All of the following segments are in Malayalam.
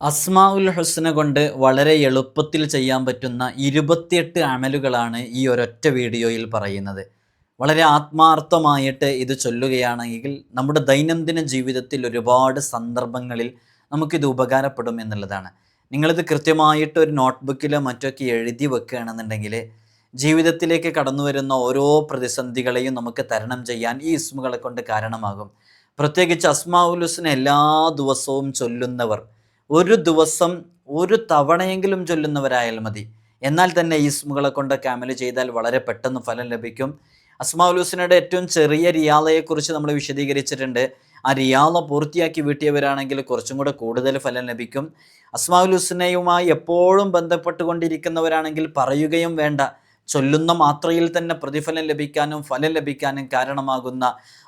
അസ്മാ ഉൽ ഹുസ്ന കൊണ്ട് വളരെ എളുപ്പത്തിൽ ചെയ്യാൻ പറ്റുന്ന ഇരുപത്തിയെട്ട് അമലുകളാണ് ഈ ഒരൊറ്റ വീഡിയോയിൽ പറയുന്നത്. വളരെ ആത്മാർത്ഥമായിട്ട് ഇത് ചൊല്ലുകയാണെങ്കിൽ നമ്മുടെ ദൈനംദിന ജീവിതത്തിൽ ഒരുപാട് സന്ദർഭങ്ങളിൽ നമുക്കിത് ഉപകാരപ്പെടും എന്നുള്ളതാണ്. നിങ്ങളിത് കൃത്യമായിട്ട് ഒരു നോട്ട്ബുക്കിലോ മറ്റൊക്കെ എഴുതി വെക്കുകയാണെന്നുണ്ടെങ്കിൽ ജീവിതത്തിലേക്ക് കടന്നു വരുന്ന ഓരോ പ്രതിസന്ധികളെയും നമുക്ക് തരണം ചെയ്യാൻ ഈ ഇസ്മുകളെ കൊണ്ട് കാരണമാകും. പ്രത്യേകിച്ച് അസ്മാ ഉൽ ഹുസ്ന എല്ലാ ദിവസവും ചൊല്ലുന്നവർ ഒരു ദിവസം ഒരു തവണയെങ്കിലും ചൊല്ലുന്നവരായാൽ മതി. എന്നാൽ തന്നെ ഈ ഇസ്മുകളെ കൊണ്ടൊക്കെ അമൽ ചെയ്താൽ വളരെ പെട്ടെന്ന് ഫലം ലഭിക്കും. അസ്മാഉൽ ഹുസ്നയുടെ ഏറ്റവും ചെറിയ റിയാളയെക്കുറിച്ച് നമ്മൾ വിശദീകരിച്ചിട്ടുണ്ട്. ആ റിയാല പൂർത്തിയാക്കി വീട്ടിയവരാണെങ്കിൽ കുറച്ചും കൂടെ കൂടുതൽ ഫലം ലഭിക്കും. അസ്മാഉൽ ഹുസ്നയുമായി എപ്പോഴും ബന്ധപ്പെട്ടുകൊണ്ടിരിക്കുന്നവരാണെങ്കിൽ പറയുകയും വേണ്ട. ചൊല്ലുന്ന മാത്രയിൽ തന്നെ പ്രതിഫലം ലഭിക്കാനും ഫലം ലഭിക്കാനും കാരണമാകുന്ന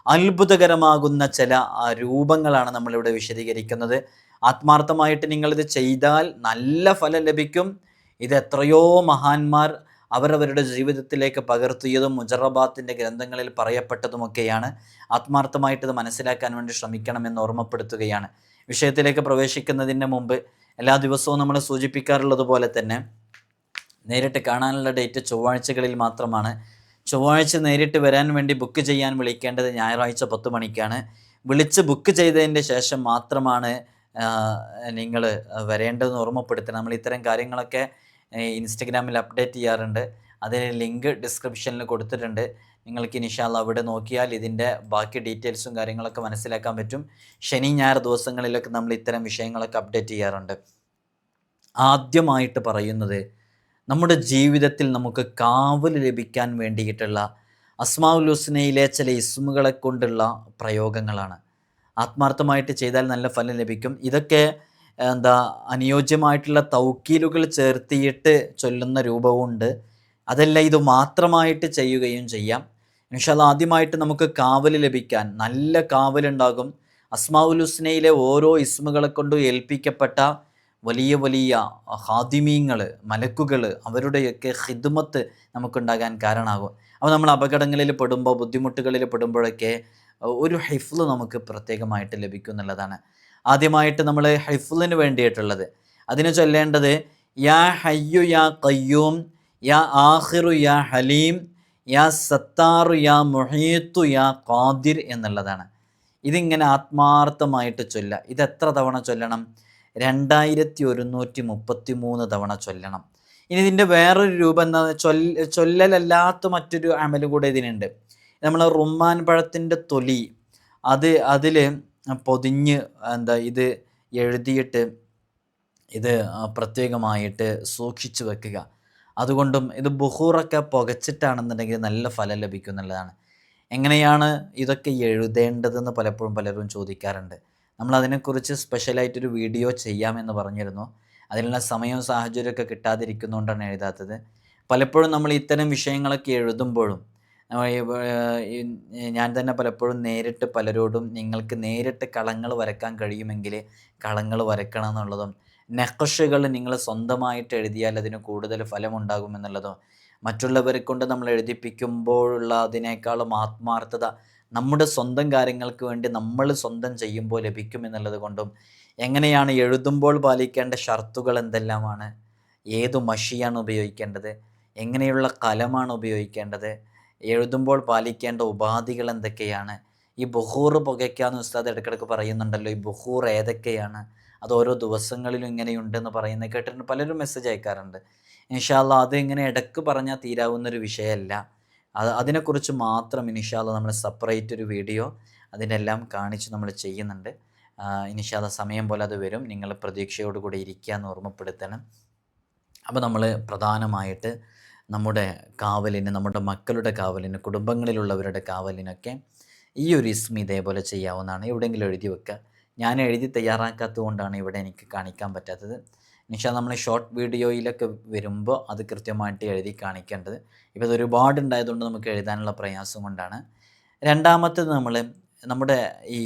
അത്ഭുതകരമാകുന്ന ചില രൂപങ്ങളാണ് നമ്മളിവിടെ വിശദീകരിക്കുന്നത്. ആത്മാർത്ഥമായിട്ട് നിങ്ങളിത് ചെയ്താൽ നല്ല ഫലം ലഭിക്കും. ഇത് എത്രയോ മഹാന്മാർ അവരവരുടെ ജീവിതത്തിലേക്ക് പകർത്തിയതും മുജറബാത്തിന്റെ ഗ്രന്ഥങ്ങളിൽ പറയപ്പെട്ടതുമൊക്കെയാണ്. ആത്മാർത്ഥമായിട്ട് ഇത് മനസ്സിലാക്കാൻ വേണ്ടി ശ്രമിക്കണമെന്ന് ഓർമ്മപ്പെടുത്തുകയാണ്. വിഷയത്തിലേക്ക് പ്രവേശിക്കുന്നതിന് മുമ്പ് എല്ലാ ദിവസവും നമ്മൾ സൂചിപ്പിക്കാറുള്ളത് പോലെ തന്നെ നേരിട്ട് കാണാനുള്ള ഡേറ്റ് ചൊവ്വാഴ്ചകളിൽ മാത്രമാണ്. ചൊവ്വാഴ്ച നേരിട്ട് വരാൻ വേണ്ടി ബുക്ക് ചെയ്യാൻ വിളിക്കേണ്ടത് ഞായറാഴ്ച പത്ത് മണിക്കാണ്. വിളിച്ച് ബുക്ക് ചെയ്തതിന്റെ ശേഷം മാത്രമാണ് നിങ്ങൾ വരേണ്ടതെന്ന് ഓർമ്മപ്പെടുത്തണം. നമ്മൾ ഇത്തരം കാര്യങ്ങളൊക്കെ ഇൻസ്റ്റഗ്രാമിൽ അപ്ഡേറ്റ് ചെയ്യാറുണ്ട്. അതിന് ലിങ്ക് ഡിസ്ക്രിപ്ഷനിൽ കൊടുത്തിട്ടുണ്ട്. നിങ്ങൾക്ക് ഇനിഷാല്ല അവിടെ നോക്കിയാൽ ഇതിന്റെ ബാക്കി ഡീറ്റെയിൽസും കാര്യങ്ങളൊക്കെ മനസ്സിലാക്കാൻ പറ്റും. ശനി ഞായർ ദിവസങ്ങളിലൊക്കെ നമ്മൾ ഇത്തരം വിഷയങ്ങളൊക്കെ അപ്ഡേറ്റ് ചെയ്യാറുണ്ട്. ആദ്യമായിട്ട് പറയുന്നത് നമ്മുടെ ജീവിതത്തിൽ നമുക്ക് കാവൽ ലഭിക്കാൻ വേണ്ടിയിട്ടുള്ള അസ്മാഉൽ ഹുസ്നയിലെ ചില ഇസ്മുകളെ കൊണ്ടുള്ള പ്രയോഗങ്ങളാണ്. ആത്മാർത്ഥമായിട്ട് ചെയ്താൽ നല്ല ഫലം ലഭിക്കും. ഇതൊക്കെ എന്താ അനുയോജ്യമായിട്ടുള്ള തൗക്കീലുകൾ ചേർത്തിയിട്ട് ചൊല്ലുന്ന രൂപവുമുണ്ട് അതല്ല ഇത് മാത്രമായിട്ട് ചെയ്യുകയും ചെയ്യാം. ഇൻഷാല്ല ആദ്യമായിട്ട് നമുക്ക് കാവൽ ലഭിക്കാൻ നല്ല കാവലുണ്ടാകും. അസ്മാഉൽ ഹുസ്നയിലെ ഓരോ ഇസ്മുകളെ കൊണ്ട് ഏൽപ്പിക്കപ്പെട്ട വലിയ വലിയ ഹാദിമീങ്ങൾ മലക്കുകൾ അവരുടെയൊക്കെ ഹിദ്മത്ത് നമുക്കുണ്ടാകാൻ കാരണമാകും. അപ്പോൾ നമ്മൾ അപകടങ്ങളിൽ പെടുമ്പോൾ ബുദ്ധിമുട്ടുകളിൽ പെടുമ്പോഴൊക്കെ ഒരു ഹൈഫ്ല് നമുക്ക് പ്രത്യേകമായിട്ട് ലഭിക്കും എന്നുള്ളതാണ് ആദ്യമായിട്ട് നമ്മൾ ഹൈഫ്ലിന് വേണ്ടിയിട്ടുള്ളത്. അതിന് ചൊല്ലേണ്ടത് യാ ഹയ്യു യാ കയ്യൂം യാ ആഹിറു യാ ഹലീം യാ സത്താറു യാ മുഹീത്തു യാ ഖാദിർ എന്നുള്ളതാണ്. ഇതിങ്ങനെ ആത്മാർത്ഥമായിട്ട് ചൊല്ല. ഇത് എത്ര തവണ ചൊല്ലണം? രണ്ടായിരത്തി ഒരുന്നൂറ്റി മുപ്പത്തി മൂന്ന് തവണ ചൊല്ലണം. ഇനി ഇതിന്റെ വേറൊരു രൂപം എന്താ? ചൊല്ല ചൊല്ലലല്ലാത്ത മറ്റൊരു അമൽ കൂടെ ഇതിനുണ്ട്. നമ്മൾ റുമ്മാൻ പഴത്തിന്റെ തൊലി അത് അതിൽ പൊതിഞ്ഞ് എന്താ ഇത് എഴുതിയിട്ട് ഇത് പ്രത്യേകമായിട്ട് സൂക്ഷിച്ചു വെക്കുക. അതുകൊണ്ടും ഇത് ബുഹൂറൊക്കെ പുകച്ചിട്ടാണെന്നുണ്ടെങ്കിൽ നല്ല ഫലം ലഭിക്കും എന്നുള്ളതാണ്. എങ്ങനെയാണ് ഇതൊക്കെ എഴുതേണ്ടതെന്ന് പലപ്പോഴും പലരും ചോദിക്കാറുണ്ട്. നമ്മൾ അതിനെക്കുറിച്ച് സ്പെഷ്യലായിട്ടൊരു വീഡിയോ ചെയ്യാമെന്ന് പറഞ്ഞിരുന്നു. അതിനുള്ള സമയവും സാഹചര്യമൊക്കെ കിട്ടാതിരിക്കുന്നതുകൊണ്ടാണ് എഴുതാത്തത്. പലപ്പോഴും നമ്മൾ ഇത്തരം വിഷയങ്ങളൊക്കെ എഴുതുമ്പോഴും ഞാൻ തന്നെ പലപ്പോഴും നേരിട്ട് പലരോടും നിങ്ങൾക്ക് നേരിട്ട് കളങ്ങൾ വരക്കാൻ കഴിയുമെങ്കിൽ കളങ്ങൾ വരക്കണം എന്നുള്ളതും നെക്കഷുകൾ നിങ്ങൾ സ്വന്തമായിട്ട് എഴുതിയാൽ അതിന് കൂടുതൽ ഫലമുണ്ടാകുമെന്നുള്ളതും മറ്റുള്ളവരെ കൊണ്ട് നമ്മൾ എഴുതിപ്പിക്കുമ്പോഴുള്ള അതിനേക്കാളും ആത്മാർത്ഥത നമ്മുടെ സ്വന്തം കാര്യങ്ങൾക്ക് വേണ്ടി നമ്മൾ സ്വന്തം ചെയ്യുമ്പോൾ ലഭിക്കുമെന്നുള്ളത് കൊണ്ടും എങ്ങനെയാണ് എഴുതുമ്പോൾ പാലിക്കേണ്ട ഷർത്തുകൾ എന്തെല്ലാമാണ് ഏതു മഷിയാണ് ഉപയോഗിക്കേണ്ടത് എങ്ങനെയുള്ള കലമാണ് ഉപയോഗിക്കേണ്ടത് എഴുതുമ്പോൾ പാലിക്കേണ്ട ഉപാധികൾ എന്തൊക്കെയാണ്? ഈ ബുഹൂർ പുകയ്ക്കാന്ന് ഉസ്താദ് ഇടയ്ക്കിടയ്ക്ക് പറയുന്നുണ്ടല്ലോ ഈ ബുഹൂർ ഏതൊക്കെയാണ്? അത് ഓരോ ദിവസങ്ങളിലും ഇങ്ങനെയുണ്ടെന്ന് പറയുന്നത് കേട്ടിട്ട് പലരും മെസ്സേജ് അയക്കാറുണ്ട്. ഇൻഷാല്ല അത് ഇങ്ങനെ ഇടയ്ക്ക് പറഞ്ഞാൽ തീരാവുന്നൊരു വിഷയമല്ല. അത് അതിനെക്കുറിച്ച് മാത്രം ഇനിഷാല്ല നമ്മൾ സെപ്പറേറ്റ് ഒരു വീഡിയോ അതിനെല്ലാം കാണിച്ച് നമ്മൾ ചെയ്യുന്നുണ്ട്. ഇനിഷാല സമയം പോലെ അത് വരും. നിങ്ങൾ പ്രതീക്ഷയോടുകൂടി ഇരിക്കുക എന്ന് ഓർമ്മപ്പെടുത്തണം. അപ്പോൾ നമ്മൾ പ്രധാനമായിട്ട് നമ്മുടെ കാവലിന് നമ്മുടെ മക്കളുടെ കാവലിന് കുടുംബങ്ങളിലുള്ളവരുടെ കാവലിനൊക്കെ ഈ ഒരു ഇസ്മി ഇതേപോലെ ചെയ്യാവുന്നതാണ്. എവിടെയെങ്കിലും എഴുതി വെക്കുക ഞാൻ എഴുതി തയ്യാറാക്കാത്തത് കൊണ്ടാണ് ഇവിടെ എനിക്ക് കാണിക്കാൻ പറ്റാത്തത്. നിഷാ നമ്മൾ ഷോർട്ട് വീഡിയോയിലൊക്കെ വരുമ്പോൾ അത് കൃത്യമായിട്ട് എഴുതി കാണിക്കേണ്ടത്. ഇപ്പോൾ ഇത് ഒരുപാട് ഉണ്ടായതുകൊണ്ട് നമുക്ക് എഴുതാനുള്ള പ്രയാസം കൊണ്ടാണ്. രണ്ടാമത്തത് നമ്മൾ നമ്മുടെ ഈ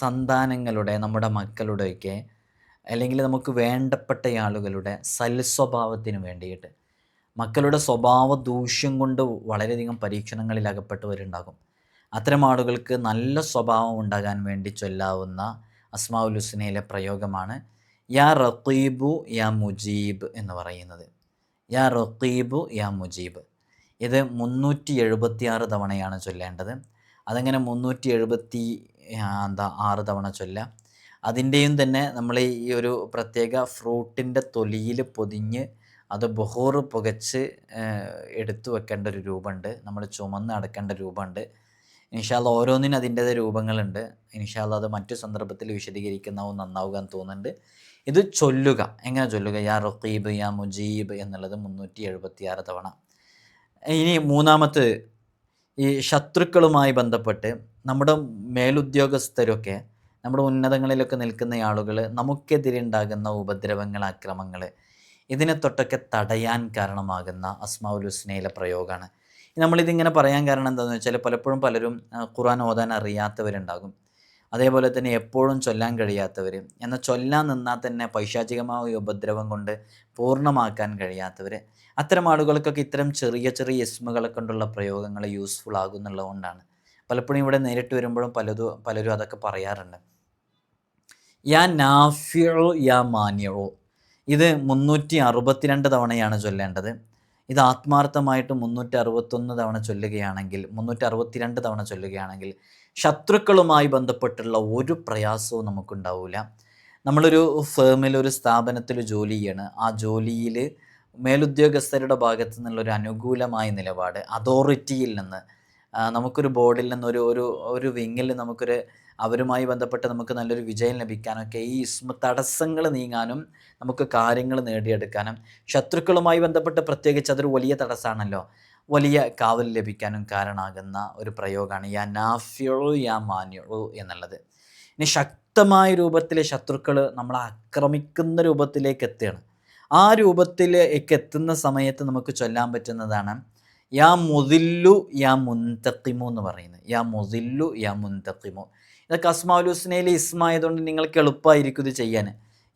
സന്താനങ്ങളുടെ നമ്മുടെ മക്കളുടെയൊക്കെ അല്ലെങ്കിൽ നമുക്ക് വേണ്ടപ്പെട്ട ആളുകളുടെ സൽസ്വഭാവത്തിന് വേണ്ടിയിട്ട്. മക്കളുടെ സ്വഭാവ ദൂഷ്യം കൊണ്ട് വളരെയധികം പരീക്ഷണങ്ങളിൽ അകപ്പെട്ടവരുണ്ടാകും അത്തരം ആളുകൾക്ക് നല്ല സ്വഭാവം ഉണ്ടാകാൻ വേണ്ടി ചൊല്ലാവുന്ന അസ്മാഉൽ ഹുസ്നയിലെ പ്രയോഗമാണ് യാ റഖീബു യാ മുജീബ് എന്ന് പറയുന്നത്. യാ റഖീബു യാ മുജീബ്. ഇത് മുന്നൂറ്റി എഴുപത്തി ആറ് തവണയാണ് ചൊല്ലേണ്ടത്. അതങ്ങനെ മുന്നൂറ്റി എഴുപത്തി എന്താ ആറ് തവണ ചൊല്ലാം. അതിന്റെയും തന്നെ നമ്മൾ ഈ ഒരു പ്രത്യേക ഫ്രൂട്ടിന്റെ തൊലിയിൽ പൊതിഞ്ഞ് അത് ബൊഹോർ പുകച്ച് എടുത്തു വെക്കേണ്ട ഒരു രൂപമുണ്ട്. നമ്മൾ ചുമന്ന് അടക്കേണ്ട രൂപമുണ്ട്. ഇൻഷാല്ല ഓരോന്നിനും അതിന്റേതായ രൂപങ്ങളുണ്ട്. ഇൻഷാല്ല അത് മറ്റു സന്ദർഭത്തിൽ വിശദീകരിക്കുന്നതും നന്നാവുക എന്ന് തോന്നുന്നുണ്ട്. ഇത് ചൊല്ലുക. എങ്ങനെ ചൊല്ലുക? യാ റഖീബ് യാ മുജീബ് എന്നുള്ളത് മുന്നൂറ്റി എഴുപത്തി ആറ് തവണ. ഇനി മൂന്നാമത് ഈ ശത്രുക്കളുമായി ബന്ധപ്പെട്ട് നമ്മുടെ മേലുദ്യോഗസ്ഥരൊക്കെ നമ്മുടെ ഉന്നതങ്ങളിലൊക്കെ നിൽക്കുന്ന ആളുകൾ നമുക്കെതിരെ ഉണ്ടാകുന്ന ഉപദ്രവങ്ങൾ അക്രമങ്ങൾ ഇതിനെ തൊട്ടൊക്കെ തടയാൻ കാരണമാകുന്ന അസ്മാഉൽ ഹുസ്നയിലെ പ്രയോഗമാണ് നമ്മളിതിങ്ങനെ പറയാൻ കാരണം എന്താണെന്ന് വെച്ചാൽ പലപ്പോഴും പലരും ഖുറാൻ ഓതാൻ അറിയാത്തവരുണ്ടാകും. അതേപോലെ തന്നെ എപ്പോഴും ചൊല്ലാൻ കഴിയാത്തവർ എന്നാൽ ചൊല്ലാൻ നിന്നാൽ തന്നെ പൈശാചികമായ ഉപദ്രവം കൊണ്ട് പൂർണമാക്കാൻ കഴിയാത്തവർ അത്തരം ആളുകൾക്കൊക്കെ ഇത്തരം ചെറിയ ചെറിയ ഇസ്മുകളെ കൊണ്ടുള്ള പ്രയോഗങ്ങൾ യൂസ്ഫുൾ ആകുന്നുള്ളതുകൊണ്ടാണ് പലപ്പോഴും ഇവിടെ നേരിട്ട് വരുമ്പോഴും പലതും പലരും അതൊക്കെ പറയാറുണ്ട്. യാ നാഫിയോ യാ മാനിയോ ഇത് മുന്നൂറ്റി അറുപത്തിരണ്ട് തവണയാണ് ചൊല്ലേണ്ടത്. ഇത് ആത്മാർത്ഥമായിട്ട് മുന്നൂറ്റി അറുപത്തൊന്ന് തവണ ചൊല്ലുകയാണെങ്കിൽ മുന്നൂറ്റി അറുപത്തിരണ്ട് തവണ ചൊല്ലുകയാണെങ്കിൽ ശത്രുക്കളുമായി ബന്ധപ്പെട്ടുള്ള ഒരു പ്രയാസവും നമുക്കുണ്ടാവില്ല നമ്മളൊരു ഫേമിൽ ഒരു സ്ഥാപനത്തിൽ ജോലി ചെയ്യാണ്. ആ ജോലിയിൽ മേലുദ്യോഗസ്ഥരുടെ ഭാഗത്തു നിന്നുള്ളൊരു അനുകൂലമായ നിലപാട് അതോറിറ്റിയിൽ നിന്ന് നമുക്കൊരു ബോർഡിൽ നിന്ന് ഒരു ഒരു ഒരു വിങ്ങിൽ നമുക്കൊരു അവരുമായി ബന്ധപ്പെട്ട് നമുക്ക് നല്ലൊരു വിജയം ലഭിക്കാനൊക്കെ ഈ ഇസ്മ തടസ്സങ്ങൾ നീങ്ങാനും നമുക്ക് കാര്യങ്ങൾ നേടിയെടുക്കാനും ശത്രുക്കളുമായി ബന്ധപ്പെട്ട് പ്രത്യേകിച്ച് അതൊരു വലിയ തടസ്സമാണല്ലോ വലിയ കാവൽ ലഭിക്കാനും കാരണമാകുന്ന ഒരു പ്രയോഗമാണ് യാ നാഫ്യഴു യാ മാന്യഴു എന്നുള്ളത്. ഇനി ശക്തമായ രൂപത്തിൽ ശത്രുക്കൾ നമ്മളെ ആക്രമിക്കുന്ന രൂപത്തിലേക്ക് എത്തുകയാണ്. ആ രൂപത്തിലേക്ക് എത്തുന്ന സമയത്ത് നമുക്ക് ചൊല്ലാൻ പറ്റുന്നതാണ് യാ മുതില്ലു യാ മുന്തക്കിമു എന്ന് പറയുന്നത്. യാ മുതില്ലു യാ മുന്തക്കിമു ഇതൊക്കെ അസ്മാലുസ്നയിലെ ഇസ്മായതുകൊണ്ട് നിങ്ങൾക്ക് എളുപ്പമായിരിക്കും ഇത് ചെയ്യാൻ.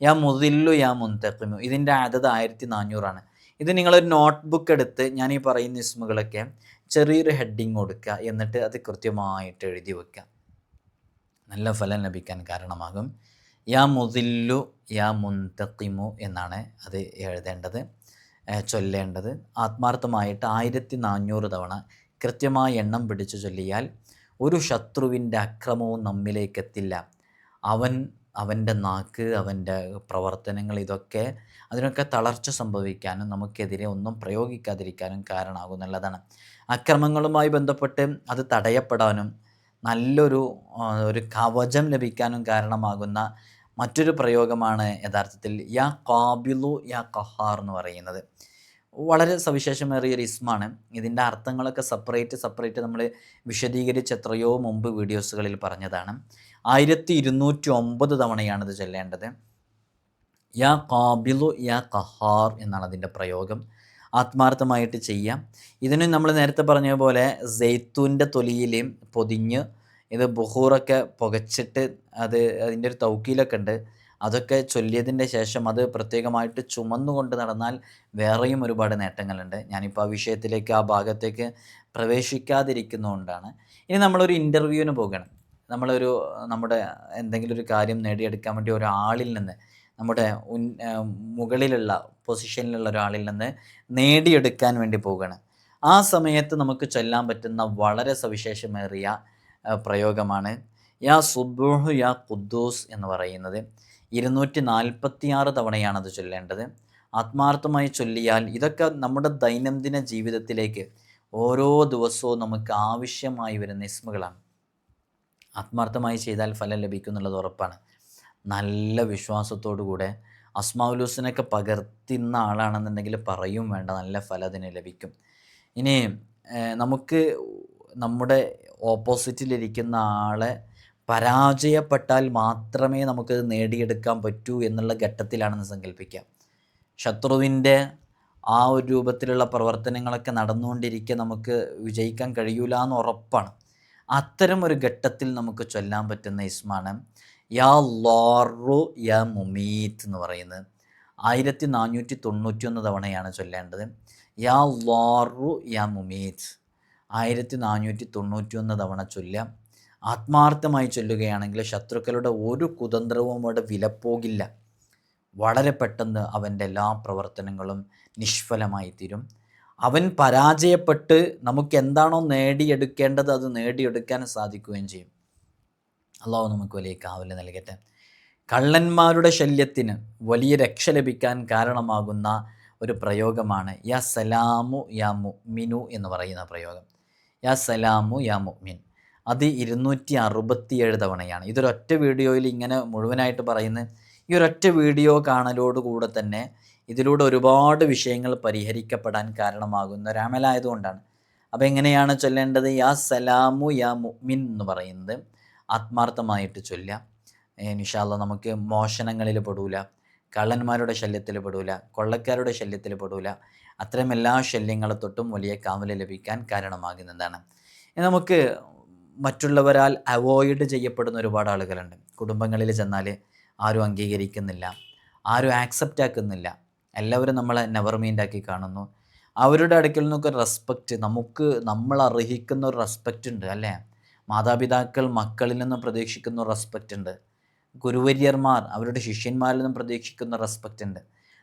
യാ മുതില്ലു യാ മുന്തഖിമു ഇതിന്റെ അതത് ആയിരത്തി നാനൂറാണ് ഇത് നിങ്ങളൊരു നോട്ട് ബുക്ക് എടുത്ത് ഞാൻ ഈ പറയുന്ന ഇസ്മുകളൊക്കെ ചെറിയൊരു ഹെഡിങ് കൊടുക്കുക. എന്നിട്ട് അത് കൃത്യമായിട്ട് എഴുതി വെക്കുക. നല്ല ഫലം ലഭിക്കാൻ കാരണമാകും. യാ മുതില്ലു യാ മുന്തക്കിമു എന്നാണ് അത് എഴുതേണ്ടത് ചൊല്ലേണ്ടത്. ആത്മാർത്ഥമായിട്ട് ആയിരത്തി നാനൂറ് തവണ കൃത്യമായ എണ്ണം പിടിച്ചു ചൊല്ലിയാൽ ഒരു ശത്രുവിന്റെ അക്രമവും നമ്മിലേക്ക് എത്തില്ല അവൻ അവന്റെ നാക്ക് അവന്റെ പ്രവർത്തനങ്ങൾ ഇതൊക്കെ അതിനൊക്കെ തളർച്ച സംഭവിക്കാനും നമുക്കെതിരെ ഒന്നും പ്രയോഗിക്കാതിരിക്കാനും കാരണമാകുന്നുള്ളതാണ് അക്രമങ്ങളുമായി ബന്ധപ്പെട്ട് അത് തടയപ്പെടാനും നല്ലൊരു ഒരു കവചം ലഭിക്കാനും കാരണമാകുന്ന മറ്റൊരു പ്രയോഗമാണ് യഥാർത്ഥത്തിൽ യാ കാബിലു യാ കഹാർ എന്ന് പറയുന്നത്. വളരെ സവിശേഷമേറിയ ഒരു ഇസ്മാണ് ഇതിന്റെ അർത്ഥങ്ങളൊക്കെ സെപ്പറേറ്റ് സെപ്പറേറ്റ് നമ്മൾ വിശദീകരിച്ച് എത്രയോ മുമ്പ് വീഡിയോസുകളിൽ പറഞ്ഞതാണ്. ആയിരത്തി ഇരുന്നൂറ്റി ഒമ്പത് തവണയാണ് ഇത് ചൊല്ലേണ്ടത്. യാ കാബിലു യാ കഹാർ എന്നാണ് അതിന്റെ പ്രയോഗം. ആത്മാർത്ഥമായിട്ട് ചെയ്യാം. ഇതിന് നമ്മൾ നേരത്തെ പറഞ്ഞ പോലെ ജെയ്ത്തൂന്റെ തൊലിയിൽ പൊതിഞ്ഞ് ഇത് ബുഹൂറൊക്കെ പുകച്ചിട്ട് അത് അതിന്റെ ഒരു തൗക്കീലൊക്കെ ഉണ്ട്. അതൊക്കെ ചൊല്ലിയതിന്റെ ശേഷം അത് പ്രത്യേകമായിട്ട് ചുമന്നുകൊണ്ട് നടന്നാൽ വേറെയും ഒരുപാട് നേട്ടങ്ങളുണ്ട്. ഞാനിപ്പോൾ ആ വിഷയത്തിലേക്ക് ആ ഭാഗത്തേക്ക് പ്രവേശിക്കാതിരിക്കുന്നതുകൊണ്ടാണ്. ഇനി നമ്മളൊരു ഇന്റർവ്യൂവിന് പോകണം. നമ്മളൊരു നമ്മുടെ എന്തെങ്കിലും ഒരു കാര്യം നേടിയെടുക്കാൻ വേണ്ടി ഒരാളിൽ നിന്ന് നമ്മുടെ ഉൻ മുകളിലുള്ള പൊസിഷനിലുള്ള ഒരാളിൽ നിന്ന് നേടിയെടുക്കാൻ വേണ്ടി പോവുകയാണ് ആ സമയത്ത് നമുക്ക് ചൊല്ലാൻ പറ്റുന്ന വളരെ സവിശേഷമേറിയ പ്രയോഗമാണ് യാ സുബുഹു യാ ഖുദ്ദൂസ് എന്ന് പറയുന്നത്. ഇരുന്നൂറ്റി നാൽപ്പത്തിയാറ് തവണയാണ് അത് ചൊല്ലേണ്ടത്. ആത്മാർത്ഥമായി ചൊല്ലിയാൽ ഇതൊക്കെ നമ്മുടെ ദൈനംദിന ജീവിതത്തിലേക്ക് ഓരോ ദിവസവും നമുക്ക് ആവശ്യമായി വരുന്ന ഇസ്മുകളാണ്. ആത്മാർത്ഥമായി ചെയ്താൽ ഫലം ലഭിക്കും എന്നുള്ളത് ഉറപ്പാണ്. നല്ല വിശ്വാസത്തോടു കൂടെ അസ്മാവുലൂസിനൊക്കെ പകർത്തുന്ന ആളാണെന്നുണ്ടെങ്കിൽ പറയും വേണ്ട നല്ല ഫലം അതിന് ലഭിക്കും. ഇനി നമുക്ക് നമ്മുടെ ഓപ്പോസിറ്റിലിരിക്കുന്ന ആളെ പരാജയപ്പെട്ടാൽ മാത്രമേ നമുക്ക് നേടിയെടുക്കാൻ പറ്റൂ എന്നുള്ള ഘട്ടത്തിലാണെന്ന് സങ്കല്പിക്കാം. ശത്രുവിന്റെ ആ ഒരു രൂപത്തിലുള്ള പ്രവർത്തനങ്ങളൊക്കെ നടന്നുകൊണ്ടിരിക്കെ നമുക്ക് വിജയിക്കാൻ കഴിയൂല എന്ന് ഉറപ്പാണ്. അത്തരം ഒരു ഘട്ടത്തിൽ നമുക്ക് ചൊല്ലാൻ പറ്റുന്ന ഇസ്മാണ് യാ ലോറു യാ മുമീത്ത് എന്ന് പറയുന്നത്. ആയിരത്തി നാനൂറ്റി തൊണ്ണൂറ്റി ഒന്ന് തവണയാണ് ചൊല്ലേണ്ടത്. യാ ലോറു യാ മുമീത്ത്. ആയിരത്തി നാനൂറ്റി തൊണ്ണൂറ്റി ഒന്ന് തവണ ചൊല്ലാം ആത്മാർത്ഥമായി ചൊല്ലുകയാണെങ്കിൽ ശത്രുക്കളുടെ ഒരു കുതന്ത്രവും അവിടെ വിലപ്പോകില്ല. വളരെ പെട്ടെന്ന് അവന്റെ എല്ലാ പ്രവർത്തനങ്ങളും നിഷ്ഫലമായി തീരും അവൻ പരാജയപ്പെട്ട് നമുക്ക് എന്താണോ നേടിയെടുക്കേണ്ടത് അത് നേടിയെടുക്കാൻ സാധിക്കുകയും ചെയ്യും. അള്ളാഹു നമുക്ക് വലിയ കാവൽ നൽകട്ടെ. കള്ളന്മാരുടെ ശല്യത്തിന് വലിയ രക്ഷ ലഭിക്കാൻ കാരണമാകുന്ന ഒരു പ്രയോഗമാണ് യാ സലാമു യാ മുഅ്മിനു എന്ന് പറയുന്ന പ്രയോഗം. യാ സലാമു യാ മുഅ്മിൻ. അത് ഇരുന്നൂറ്റി അറുപത്തിയേഴ് തവണയാണ്. ഇതൊരൊറ്റ വീഡിയോയിൽ ഇങ്ങനെ മുഴുവനായിട്ട് പറയുന്ന ഈ ഒരൊറ്റ വീഡിയോ കാണലോടുകൂടെ തന്നെ ഇതിലൂടെ ഒരുപാട് വിഷയങ്ങൾ പരിഹരിക്കപ്പെടാൻ കാരണമാകുന്ന ഒരാമലായതുകൊണ്ടാണ് അപ്പോൾ എങ്ങനെയാണ് ചൊല്ലേണ്ടത്? യാ സലാമു യാ മുഅ്മിൻ എന്ന് പറയുന്നത് ആത്മാർത്ഥമായിട്ട് ചൊല്ലാം നിഷാല്ല നമുക്ക് മോഷണങ്ങളിൽ പെടൂല കള്ളന്മാരുടെ ശല്യത്തിൽ പെടൂല കൊള്ളക്കാരുടെ ശല്യത്തിൽ പെടൂല. അത്തരം എല്ലാ ശല്യങ്ങളെ തൊട്ടും വലിയ കാവൽ ലഭിക്കാൻ കാരണമാകുന്നതാണ്. നമുക്ക് മറ്റുള്ളവരാൽ അവോയ്ഡ് ചെയ്യപ്പെടുന്ന ഒരുപാട് ആളുകളുണ്ട്. കുടുംബങ്ങളിൽ ചെന്നാൽ ആരും അംഗീകരിക്കുന്നില്ല ആരും ആക്സെപ്റ്റ് ആക്കുന്നില്ല. എല്ലാവരും നമ്മളെ നെവർ മീൻഡാക്കി കാണുന്നു. അവരുടെ അടുക്കൽ നിന്നൊക്കെ റെസ്പെക്റ്റ് നമുക്ക് നമ്മൾ അർഹിക്കുന്ന ഒരു റെസ്പെക്റ്റ് ഉണ്ട് അല്ലേ? മാതാപിതാക്കൾ മക്കളിൽ നിന്ന് പ്രതീക്ഷിക്കുന്ന റെസ്പെക്റ്റ് ഉണ്ട്. ഗുരുവര്യന്മാർ അവരുടെ ശിഷ്യന്മാരിൽ നിന്നും പ്രതീക്ഷിക്കുന്ന റെസ്പെക്റ്റ് ഉണ്ട്.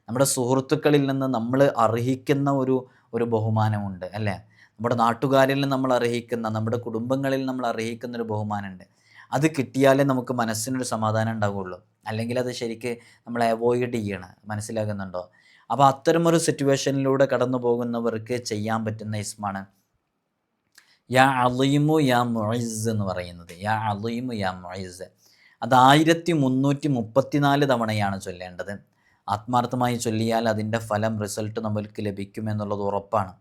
നമ്മുടെ സുഹൃത്തുക്കളിൽ നിന്ന് നമ്മൾ അർഹിക്കുന്ന ഒരു ഒരു ബഹുമാനമുണ്ട് അല്ലേ? നമ്മുടെ നാട്ടുകാരിൽ നമ്മൾ അർഹിക്കുന്ന നമ്മുടെ കുടുംബങ്ങളിൽ നമ്മൾ അർഹിക്കുന്ന ഒരു ബഹുമാനമുണ്ട്. അത് കിട്ടിയാലേ നമുക്ക് മനസ്സിനൊരു സമാധാനം ഉണ്ടാവുള്ളൂ. അല്ലെങ്കിൽ അത് ശരിക്ക് നമ്മൾ അവോയ്ഡ് ചെയ്യണം. മനസ്സിലാകുന്നുണ്ടോ? അപ്പോൾ അത്തരമൊരു സിറ്റുവേഷനിലൂടെ കടന്നു പോകുന്നവർക്ക് ചെയ്യാൻ പറ്റുന്ന ഇസ്മാണ് യാ അലീമു യാ മൊയ്സ് എന്ന് പറയുന്നത്. യാ അലീമു യാ മൊയ്സ് അത് ആയിരത്തി മുന്നൂറ്റി മുപ്പത്തിനാല് തവണയാണ് ചൊല്ലേണ്ടത്. ആത്മാർത്ഥമായി ചൊല്ലിയാൽ അതിന്റെ ഫലം റിസൾട്ട് നമ്മൾക്ക് ലഭിക്കുമെന്നുള്ളത് ഉറപ്പാണ്.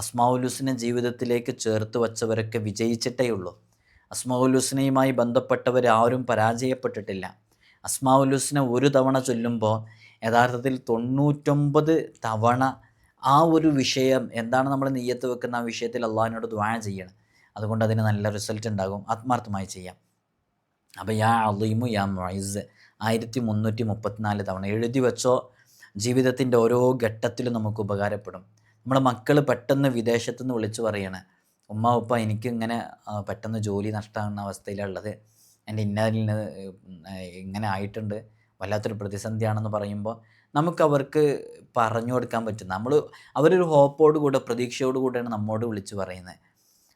അസ്മാവുലുസിനെ ജീവിതത്തിലേക്ക് ചേർത്ത് വച്ചവരൊക്കെ വിജയിച്ചിട്ടേ ഉള്ളൂ. അസ്മാവുലുസിനെയുമായി ബന്ധപ്പെട്ടവർ ആരും പരാജയപ്പെട്ടിട്ടില്ല. അസ്മാവുലുസിനെ ഒരു തവണ ചൊല്ലുമ്പോൾ യഥാർത്ഥത്തിൽ തൊണ്ണൂറ്റൊമ്പത് തവണ ആ ഒരു വിഷയം എന്താണ് നമ്മൾ നെയ്യത്ത് വെക്കുന്ന ആ വിഷയത്തിൽ അള്ളാഹിനോട് ദ്വാ ചെയ്യണം. അതുകൊണ്ട് അതിന് നല്ല റിസൾട്ട് ഉണ്ടാകും. ആത്മാർത്ഥമായി ചെയ്യാം. അപ്പോൾ യാ അലീമു യാ മൊയ്സ് ആയിരത്തി മുന്നൂറ്റി മുപ്പത്തിനാല് തവണ എഴുതി വെച്ചോ ജീവിതത്തിന്റെ ഓരോ ഘട്ടത്തിലും നമുക്ക് ഉപകാരപ്പെടും. നമ്മുടെ മക്കൾ പെട്ടെന്ന് വിദേശത്തു നിന്ന് വിളിച്ചു പറയണേ ഉമ്മ ഉപ്പ എനിക്ക് ഇങ്ങനെ പെട്ടെന്ന് ജോലി നഷ്ടമാകുന്ന അവസ്ഥയിലുള്ളത് എന്റെ ഇന്നതിന് ഇങ്ങനെ ആയിട്ടുണ്ട്. വല്ലാത്തൊരു പ്രതിസന്ധിയാണെന്ന് പറയുമ്പോൾ നമുക്ക് അവർക്ക് പറഞ്ഞു കൊടുക്കാൻ പറ്റും. നമ്മൾ അവരൊരു ഹോപ്പോട് കൂടെ പ്രതീക്ഷയോട് കൂടെയാണ് നമ്മോട് വിളിച്ച് പറയുന്നത്.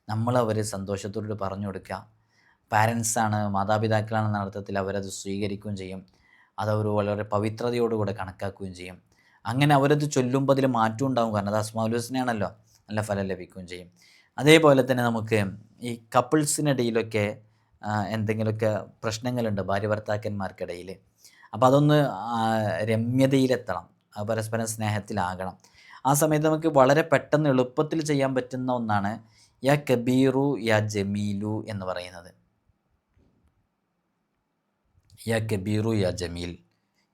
നമ്മൾ അവർ സന്തോഷത്തോട് പറഞ്ഞു കൊടുക്കുക. പാരൻസാണ് മാതാപിതാക്കളാണെന്ന അർത്ഥത്തിൽ അവരത് സ്വീകരിക്കുകയും ചെയ്യും. അതവർ വളരെ പവിത്രതയോടുകൂടെ കണക്കാക്കുകയും ചെയ്യും. അങ്ങനെ അവരത് ചൊല്ലുമ്പോൾ അതിൽ മാറ്റം ഉണ്ടാകും കാരണം അത് അസ്മാലുസിനാണല്ലോ നല്ല ഫലം ലഭിക്കുകയും ചെയ്യും. അതേപോലെ തന്നെ നമുക്ക് ഈ കപ്പിൾസിനിടയിലൊക്കെ എന്തെങ്കിലുമൊക്കെ പ്രശ്നങ്ങളുണ്ട് ഭാര്യ ഭർത്താക്കന്മാർക്കിടയിൽ അപ്പോൾ അതൊന്ന് രമ്യതയിലെത്തണം. പരസ്പരം സ്നേഹത്തിലാകണം. ആ സമയത്ത് നമുക്ക് വളരെ പെട്ടെന്ന് എളുപ്പത്തിൽ ചെയ്യാൻ പറ്റുന്ന ഒന്നാണ് യാ കബീറു യാ ജമീലു എന്ന് പറയുന്നത്. യാ കബീറു യാ ജമീൽ.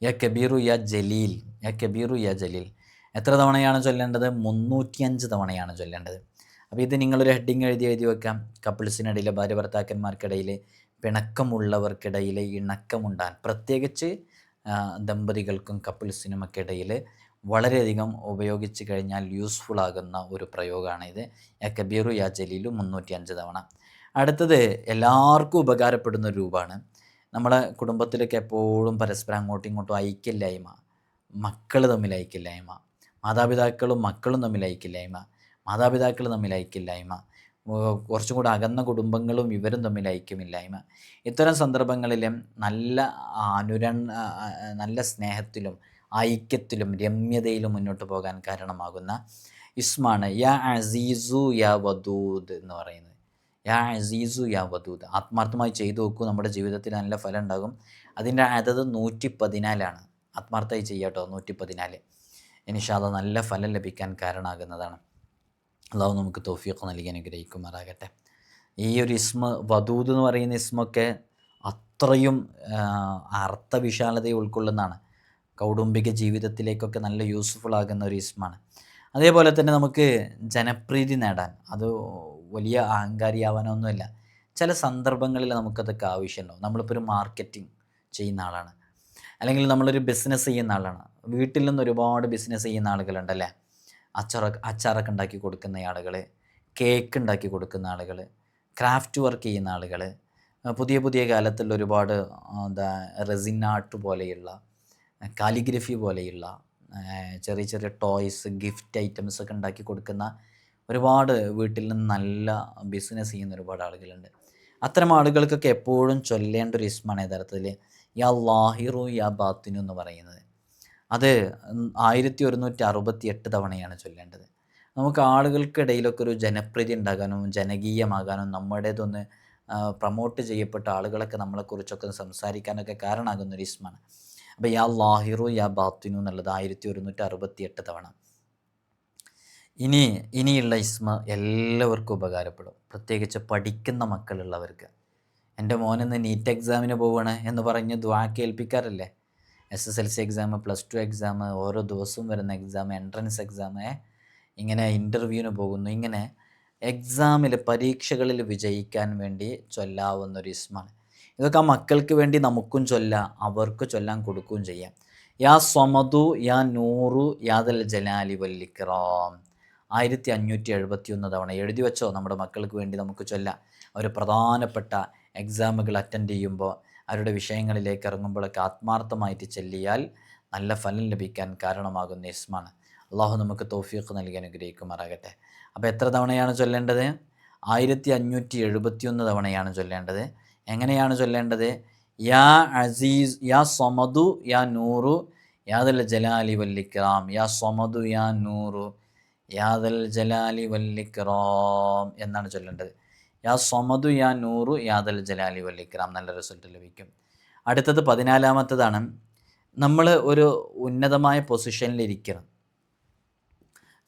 യാ കബീറു യാ ജലീൽ യാ കബീറു യാ ജലീൽ. എത്ര തവണയാണ് ചൊല്ലേണ്ടത്? മുന്നൂറ്റിയഞ്ച് തവണയാണ് ചൊല്ലേണ്ടത്. അപ്പോൾ ഇത് നിങ്ങളൊരു ഹെഡിങ് എഴുതി എഴുതി വെക്കാം. കപ്പിൾസിനിടയിൽ ഭാര്യ ഭർത്താക്കന്മാർക്കിടയിൽ പിണക്കമുള്ളവർക്കിടയിൽ ഇണക്കമുണ്ടാൻ പ്രത്യേകിച്ച് ദമ്പതികൾക്കും കപ്പിൾസിനും ഒക്കെ ഇടയിൽ വളരെയധികം ഉപയോഗിച്ച് കഴിഞ്ഞാൽ യൂസ്ഫുൾ ആകുന്ന ഒരു പ്രയോഗമാണ് ഇത് യാ കബീറു യാ ജലീലു മുന്നൂറ്റി അഞ്ച് തവണ. അടുത്തത് എല്ലാവർക്കും ഉപകാരപ്പെടുന്ന ഒരു രൂപമാണ്. നമ്മളെ കുടുംബത്തിലൊക്കെ എപ്പോഴും പരസ്പരം അങ്ങോട്ടും ഇങ്ങോട്ടും ഐക്യമില്ലായ്മ മക്കൾ തമ്മിൽ ഐക്യമില്ലായ്മ മാതാപിതാക്കളും മക്കളും തമ്മിൽ ഐക്യമില്ലായ്മ മാതാപിതാക്കൾ തമ്മിൽ ഐക്യമില്ലായ്മ കുറച്ചും കൂടെ അകന്ന കുടുംബങ്ങളും ഇവരും തമ്മിൽ ഐക്യമില്ലായ്മ. ഇത്തരം സന്ദർഭങ്ങളിലും നല്ല അനുര നല്ല സ്നേഹത്തിലും ഐക്യത്തിലും രമ്യതയിലും മുന്നോട്ട് പോകാൻ കാരണമാകുന്ന ഇസ്മാണ് യാ അസീസു യാ വദൂദ് എന്ന് പറയുന്നത്. യാ അസീസു യാ വദൂദ് ആത്മാർത്ഥമായി ചെയ്തു നോക്കൂ നമ്മുടെ ജീവിതത്തിൽ നല്ല ഫലം ഉണ്ടാകും. അതിന്റെ അതത് നൂറ്റി പതിനാലാണ് ആത്മാർത്ഥമായി ചെയ്യാട്ടോ നൂറ്റി പതിനാല് ഇനിഷാദ നല്ല ഫലം ലഭിക്കാൻ കാരണമാകുന്നതാണ്. അള്ളാഹു നമുക്ക് തോഫിയൊക്കെ നൽകി അനുഗ്രഹിക്കുമാറാകട്ടെ. ഈ ഒരു ഇസ്മ വദൂദ് എന്ന് പറയുന്ന ഇസ്മൊക്കെ അത്രയും അർത്ഥവിശാലത ഉൾക്കൊള്ളുന്നതാണ്. കൗടുംബിക ജീവിതത്തിലേക്കൊക്കെ നല്ല യൂസ്ഫുൾ ആകുന്ന ഒരു ഇസ്മാണ്. അതേപോലെ തന്നെ നമുക്ക് ജനപ്രീതി നേടാൻ അത് വലിയ അഹങ്കാരിയാവാനൊന്നുമില്ല. ചില സന്ദർഭങ്ങളിൽ നമുക്കതൊക്കെ ആവശ്യമുണ്ടാവും. നമ്മളിപ്പോൾ ഒരു മാർക്കറ്റിംഗ് ചെയ്യുന്ന ആളാണ്. അല്ലെങ്കിൽ നമ്മളൊരു ബിസിനസ് ചെയ്യുന്ന ആളാണ്. വീട്ടിൽ നിന്ന് ഒരുപാട് ബിസിനസ് ചെയ്യുന്ന ആളുകളുണ്ടല്ലേ? അച്ചാറ അച്ചാറൊക്കെ ഉണ്ടാക്കി കൊടുക്കുന്ന ആളുകൾ കേക്ക് ഉണ്ടാക്കി കൊടുക്കുന്ന ആളുകൾ ക്രാഫ്റ്റ് വർക്ക് ചെയ്യുന്ന ആളുകൾ പുതിയ പുതിയ കാലത്തുള്ള ഒരുപാട് എന്താ റെസിൻ ആർട്ട് പോലെയുള്ള കാലിഗ്രഫി പോലെയുള്ള ചെറിയ ചെറിയ ടോയ്സ് ഗിഫ്റ്റ് ഐറ്റംസ് ഒക്കെ ഉണ്ടാക്കി കൊടുക്കുന്ന ഒരുപാട് വീട്ടിൽ നിന്ന് നല്ല ബിസിനസ് ചെയ്യുന്ന ഒരുപാട് ആളുകളുണ്ട്. അത്തരം ആളുകൾക്കൊക്കെ എപ്പോഴും ചൊല്ലേണ്ട ഒരു ഇസ്മാണ് യഥാർത്ഥത്തിൽ യാ ലാഹിറു യാ ബാത്തിനു എന്ന് പറയുന്നത്. അത് ആയിരത്തി ഒരുന്നൂറ്റി അറുപത്തി എട്ട് തവണയാണ് ചൊല്ലേണ്ടത്. നമുക്ക് ആളുകൾക്കിടയിലൊക്കെ ഒരു ജനപ്രീതി ഉണ്ടാകാനും ജനകീയമാകാനും നമ്മുടേതൊന്ന് പ്രൊമോട്ട് ചെയ്യപ്പെട്ട ആളുകളൊക്കെ നമ്മളെക്കുറിച്ചൊക്കെ സംസാരിക്കാനൊക്കെ കാരണമാകുന്ന ഒരു ഇസ്മാണ് അപ്പോൾ യാ ലാഹിറു യാ ബാത്തിനു എന്നുള്ളത് ആയിരത്തി ഒരുന്നൂറ്റി അറുപത്തി എട്ട് തവണ. ഇനി ഇനിയുള്ള ഇസ്മ എല്ലാവർക്കും ഉപകാരപ്പെടും. പ്രത്യേകിച്ച് പഠിക്കുന്ന മക്കളുള്ളവർക്ക്. എന്റെ മോനിന്ന് നീറ്റ് എക്സാമിന് പോവുകയാണ് എന്ന് പറഞ്ഞ് ദ്വാ കേൾപ്പിക്കാറില്ലേ? S S L C exam plus two exam ഓരോ ദിവസവും വരുന്ന എക്സാം എൻട്രൻസ് എക്സാം ഇങ്ങനെ ഇന്റർവ്യൂവിന് പോകുന്നു. ഇങ്ങനെ എക്സാമിൽ പരീക്ഷകളിൽ വിജയിക്കാൻ വേണ്ടി ചൊല്ലാവുന്ന ഒരു ഇസ്മാണ്. ഇതൊക്കെ ആ മക്കൾക്ക് വേണ്ടി നമുക്കും ചൊല്ലാം അവർക്ക് ചൊല്ലാൻ കൊടുക്കുകയും ചെയ്യാം. യാ സ്വമതു യാ നൂറു യാദൽ ജലാലി വല്ലിക്റാം ആയിരത്തി അഞ്ഞൂറ്റി എഴുപത്തി ഒന്ന് തവണ എഴുതി വെച്ചോ നമ്മുടെ മക്കൾക്ക് വേണ്ടി നമുക്ക് ചൊല്ലാം. അവർ പ്രധാനപ്പെട്ട എക്സാമുകൾ അറ്റൻഡ് ചെയ്യുമ്പോൾ അവരുടെ വിഷയങ്ങളിലേക്ക് ഇറങ്ങുമ്പോഴൊക്കെ ആത്മാർത്ഥമായിട്ട് ചെല്ലിയാൽ നല്ല ഫലം ലഭിക്കാൻ കാരണമാകുന്ന ഇസ്മാണ് അള്ളാഹു നമുക്ക് തോഫിയൊക്കെ നൽകി അനുഗ്രഹിക്കുമാറാകട്ടെ. അപ്പോൾ എത്ര തവണയാണ് ചൊല്ലേണ്ടത്? ആയിരത്തി അഞ്ഞൂറ്റി എഴുപത്തിയൊന്ന് തവണയാണ് ചൊല്ലേണ്ടത്. എങ്ങനെയാണ് ചൊല്ലേണ്ടത്? യാ അസീസ് യാ സൊമതു യാ നൂറു യാതല്ല ജലാലി വല്ലിക്രാം യാ സൊമതു യാ നൂറു യാദൽ ജലാലി വല്ലിക്രാം എന്നാണ് ചൊല്ലേണ്ടത്. യാ സൊമതു യാ നൂറു യാദൽ ജലാലി വല്ലിക്രാം നല്ല റിസൾട്ട് ലഭിക്കും. അടുത്തത് പതിനാലാമത്തതാണ്. നമ്മൾ ഒരു ഉന്നതമായ പൊസിഷനിലിരിക്കണം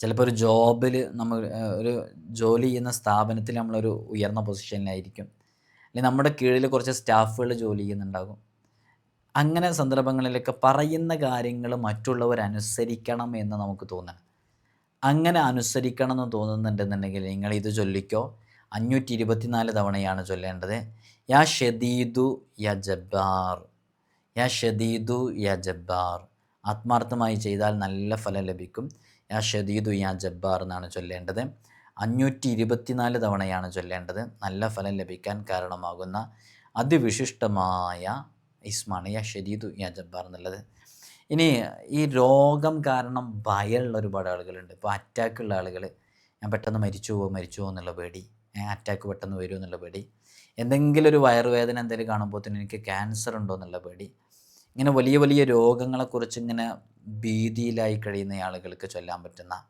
ചിലപ്പോൾ ഒരു ജോബിൽ നമ്മൾ ഒരു ജോലി ചെയ്യുന്ന സ്ഥാപനത്തിൽ നമ്മളൊരു ഉയർന്ന പൊസിഷനിലായിരിക്കും അല്ലെങ്കിൽ നമ്മുടെ കീഴിൽ കുറച്ച് സ്റ്റാഫുകൾ ജോലി ചെയ്യുന്നുണ്ടാകും. അങ്ങനെ സന്ദർഭങ്ങളിലൊക്കെ പറയുന്ന കാര്യങ്ങൾ മറ്റുള്ളവർ അനുസരിക്കണം എന്ന് നമുക്ക് തോന്നണം അങ്ങനെ അനുസരിക്കണം എന്ന് തോന്നുന്നുണ്ടെന്നുണ്ടെങ്കിൽ നിങ്ങൾ ഇത് ചൊല്ലിക്കോ. അഞ്ഞൂറ്റി ഇരുപത്തിനാല് തവണയാണ് ചൊല്ലേണ്ടത്. യാ ഷദീദു യ ജബ്ബാർ. യാ ഷദീദു യ ജബ്ബാർ. ആത്മാർത്ഥമായി ചെയ്താൽ നല്ല ഫലം ലഭിക്കും. യാ ഷദീദു യാ ജബ്ബാർ എന്നാണ് ചൊല്ലേണ്ടത്. അഞ്ഞൂറ്റി ഇരുപത്തിനാല് തവണയാണ് ചൊല്ലേണ്ടത്. നല്ല ഫലം ലഭിക്കാൻ കാരണമാകുന്ന അതിവിശിഷ്ടമായ ഇസ്മാണ് യാ ഷദീദു യാ ജബ്ബാർ എന്നുള്ളത്. ഇനി ഈ രോഗം കാരണം ഭയമുള്ള ഒരുപാട് ആളുകളുണ്ട്. ഇപ്പോൾ അറ്റാക്കുള്ള ആളുകൾ ഞാൻ പെട്ടെന്ന് മരിച്ചു പോകും മരിച്ചു പോകും എന്നുള്ള പേടി. അറ്റാക്ക് പെട്ടെന്ന് വരുമോ എന്നുള്ള പേടി. എന്തെങ്കിലും ഒരു വയറുവേദന എന്തെങ്കിലും കാണുമ്പോൾ തന്നെ എനിക്ക് ക്യാൻസർ ഉണ്ടോ എന്നുള്ള പേടി. ഇങ്ങനെ വലിയ വലിയ രോഗങ്ങളെക്കുറിച്ച് ഇങ്ങനെ ഭീതിയിലായി കഴിയുന്ന ആളുകൾക്ക് ചൊല്ലാൻ പറ്റുന്ന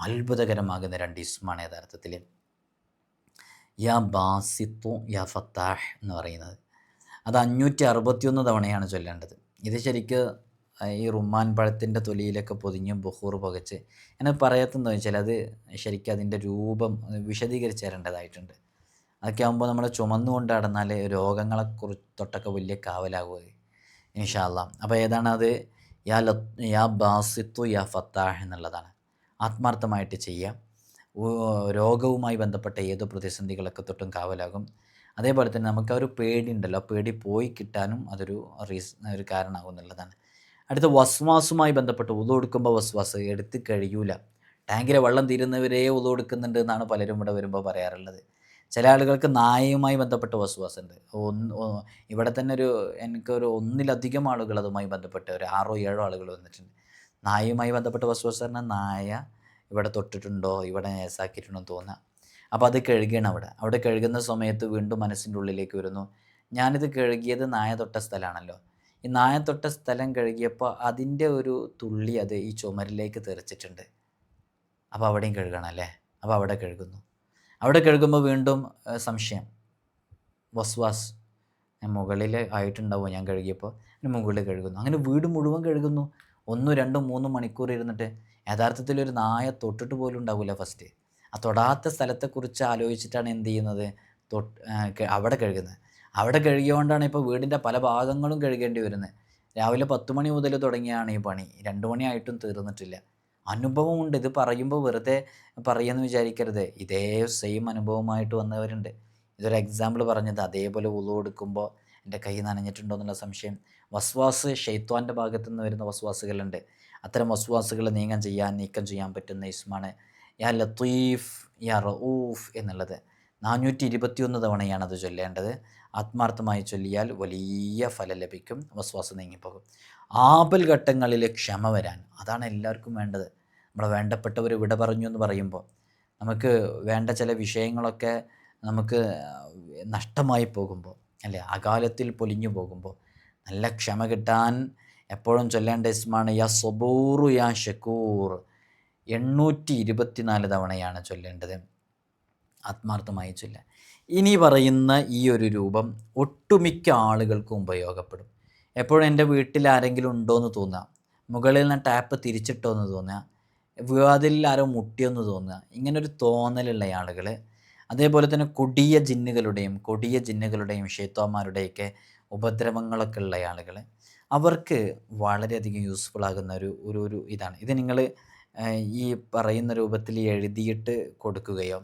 അത്ഭുതകരമാകുന്ന രണ്ട് ഇസ്മാണ് യഥാർത്ഥത്തിൽ. യാ ബാസിത്തു യാ ഫത്താഹ് എന്ന് പറയുന്നത്. അത് അഞ്ഞൂറ്റി അറുപത്തിയൊന്ന് തവണയാണ് ചൊല്ലേണ്ടത്. ഇത് ശരിക്ക് ഈ റുമാൻ പഴത്തിന്റെ തൊലിയിലൊക്കെ പൊതിഞ്ഞ് ബഹൂർ പുകച്ച്. എന്നെ പറയാത്തെന്ന് വെച്ചാൽ അത് ശരിക്കും അതിന്റെ രൂപം വിശദീകരിച്ച് തരേണ്ടതായിട്ടുണ്ട്. അതൊക്കെ ആകുമ്പോൾ നമ്മൾ ചുമന്നുകൊണ്ട് നടന്നാൽ രോഗങ്ങളെ തൊട്ടൊക്കെ വലിയ കാവലാകുമത് ഇൻഷാല്ല അപ്പോൾ ഏതാണ് അത്? യാ ല യാ ബാസിത്തു യാ ഫത്താഹ് എന്നുള്ളതാണ്. ആത്മാർത്ഥമായിട്ട് ചെയ്യാം രോഗവുമായി ബന്ധപ്പെട്ട ഏത് പ്രതിസന്ധികളൊക്കെ തൊട്ടും കാവലാകും. അതേപോലെ തന്നെ നമുക്ക് ആ ഒരു പേടി ഉണ്ടല്ലോ ആ പേടി പോയി കിട്ടാനും അതൊരു റീസ് ഒരു കാരണമാകും എന്നുള്ളതാണ്. അടുത്ത വസ്വാസുമായി ബന്ധപ്പെട്ട് ഉള്ളു കൊടുക്കുമ്പോൾ വസ്വാസ് എടുത്ത് കഴിയൂല. ടാങ്കിലെ വെള്ളം തീരുന്നവരെ ഉള്ളു കൊടുക്കുന്നുണ്ട് എന്നാണ് പലരും ഇവിടെ വരുമ്പോൾ പറയാറുള്ളത്. ചില ആളുകൾക്ക് നായയുമായി ബന്ധപ്പെട്ട വസ്വാസ് ഉണ്ട് ഒന്ന് ഇവിടെ തന്നെ ഒരു എനിക്കൊരു ഒന്നിലധികം ആളുകൾ അതുമായി ബന്ധപ്പെട്ട് ഒരു ആറോ ഏഴോ ആളുകൾ വന്നിട്ടുണ്ട്. നായയുമായി ബന്ധപ്പെട്ട വസ്വാസ് പറഞ്ഞാൽ നായ ഇവിടെ തൊട്ടിട്ടുണ്ടോ? ഇവിടെ നേസാക്കിയിട്ടുണ്ടോ എന്ന് തോന്നുക അപ്പോൾ അത് കഴുകണം അവിടെ. അവിടെ കഴുകുന്ന സമയത്ത് വീണ്ടും മനസ്സിന്റെ ഉള്ളിലേക്ക് വരുന്നു. ഞാനിത് കഴുകിയത് നായ തൊട്ട സ്ഥലമാണല്ലോ. ഈ നായ തൊട്ട സ്ഥലം കഴുകിയപ്പോൾ അതിന്റെ ഒരു തുള്ളി അത് ഈ ചുമരിലേക്ക് തെറിച്ചിട്ടുണ്ട്. അപ്പോൾ അവിടെയും കഴുകണം അല്ലേ? അപ്പോൾ അവിടെ കഴുകുന്നു. അവിടെ കഴുകുമ്പോൾ വീണ്ടും സംശയം. വസ്വാസ് ഞാൻ മുകളിൽ ആയിട്ടുണ്ടാവും ഞാൻ കഴുകിയപ്പോൾ. അതിന് മുകളിൽ കഴുകുന്നു. അങ്ങനെ വീട് മുഴുവൻ കഴുകുന്നു. ഒന്നും രണ്ടും മൂന്നും മണിക്കൂർ ഇരുന്നിട്ട് യഥാർത്ഥത്തിൽ ഒരു നായ തൊട്ടിട്ട് പോലും ഉണ്ടാവില്ല ഫസ്റ്റ്. ആ തൊടാത്ത സ്ഥലത്തെക്കുറിച്ച് ആലോചിച്ചിട്ടാണ് എന്ത് ചെയ്യുന്നത്? തൊട്ട് അവിടെ കഴുകുന്നത്. അവിടെ കഴുകിയോണ്ടാണ് ഇപ്പോൾ വീടിന്റെ പല ഭാഗങ്ങളും കഴുകേണ്ടി വരുന്നത്. രാവിലെ പത്ത് മണി മുതൽ തുടങ്ങിയാണ് ഈ പണി. രണ്ട് മണിയായിട്ടും തീർന്നിട്ടില്ല. അനുഭവമുണ്ട്. ഇത് പറയുമ്പോൾ വെറുതെ പറയുമെന്ന് വിചാരിക്കരുത്. ഇതേ സെയിം അനുഭവമായിട്ട് വന്നവരുണ്ട്. ഇതൊരു എക്സാമ്പിൾ പറഞ്ഞത്. അതേപോലെ ഉളു കൊടുക്കുമ്പോൾ എന്റെ കൈ നനഞ്ഞിട്ടുണ്ടോ എന്നുള്ള സംശയം. വസ്വാസ് ഷെയ്ത്വാന്റെ ഭാഗത്തു നിന്ന് വരുന്ന വസ്വാസുകളുണ്ട്. അത്തരം വസ്വാസുകൾ നീങ്ങാൻ ചെയ്യാൻ നീക്കം ചെയ്യാൻ പറ്റുന്ന ഇസ്മാണ്. യാ ലത്തീഫ് യാ റഊഫ് എന്നുള്ളത്. നാനൂറ്റി ഇരുപത്തിയൊന്ന് തവണയാണ് അത് ചൊല്ലേണ്ടത്. ആത്മാർത്ഥമായി ചൊല്ലിയാൽ വലിയ ഫലം ലഭിക്കും. വസ്വാസം നീങ്ങിപ്പോകും. ആപൽ ഘട്ടങ്ങളിൽ ക്ഷമ വരാൻ അതാണ് എല്ലാവർക്കും വേണ്ടത്. നമ്മളെ വേണ്ടപ്പെട്ടവർ വിട പറഞ്ഞു എന്ന് പറയുമ്പോൾ നമുക്ക് വേണ്ട ചില വിഷയങ്ങളൊക്കെ നമുക്ക് നഷ്ടമായി പോകുമ്പോൾ അല്ലേ അകാലത്തിൽ പൊലിഞ്ഞു പോകുമ്പോൾ നല്ല ക്ഷമ കിട്ടാൻ എപ്പോഴും ചൊല്ലേണ്ട ഇസ്മാണ് യാ സൊബൂറു യാ ഷക്കൂർ എണ്ണൂറ്റി ഇരുപത്തിനാല് തവണയാണ് ചൊല്ലേണ്ടത്. ആത്മാർത്ഥമായി ചൊല്ല ഇനി പറയുന്ന ഈ ഒരു രൂപം ഒട്ടുമിക്ക ആളുകൾക്കും ഉപയോഗപ്പെടും. എപ്പോഴും എന്റെ വീട്ടിൽ ആരെങ്കിലും ഉണ്ടോ എന്ന് തോന്നുക. മുകളിൽ നിന്ന് ടാപ്പ് തിരിച്ചിട്ടോ എന്ന് തോന്നുക. വിവാദിൽ ആരോ മുട്ടിയെന്ന് തോന്നുക. ഇങ്ങനൊരു തോന്നലുള്ള ആളുകൾ അതേപോലെ തന്നെ കൊടിയ ജിന്നുകളുടെയും കൊടിയ ജിന്നുകളുടെയും ഷേത്തോന്മാരുടെയൊക്കെ ഉപദ്രവങ്ങളൊക്കെ ഉള്ള ആളുകൾ അവർക്ക് വളരെയധികം യൂസ്ഫുൾ ആകുന്ന ഒരു ഒരു ഒരു ഇതാണ്. ഇത് നിങ്ങൾ ഈ പറയുന്ന രൂപത്തിൽ എഴുതിയിട്ട് കൊടുക്കുകയോ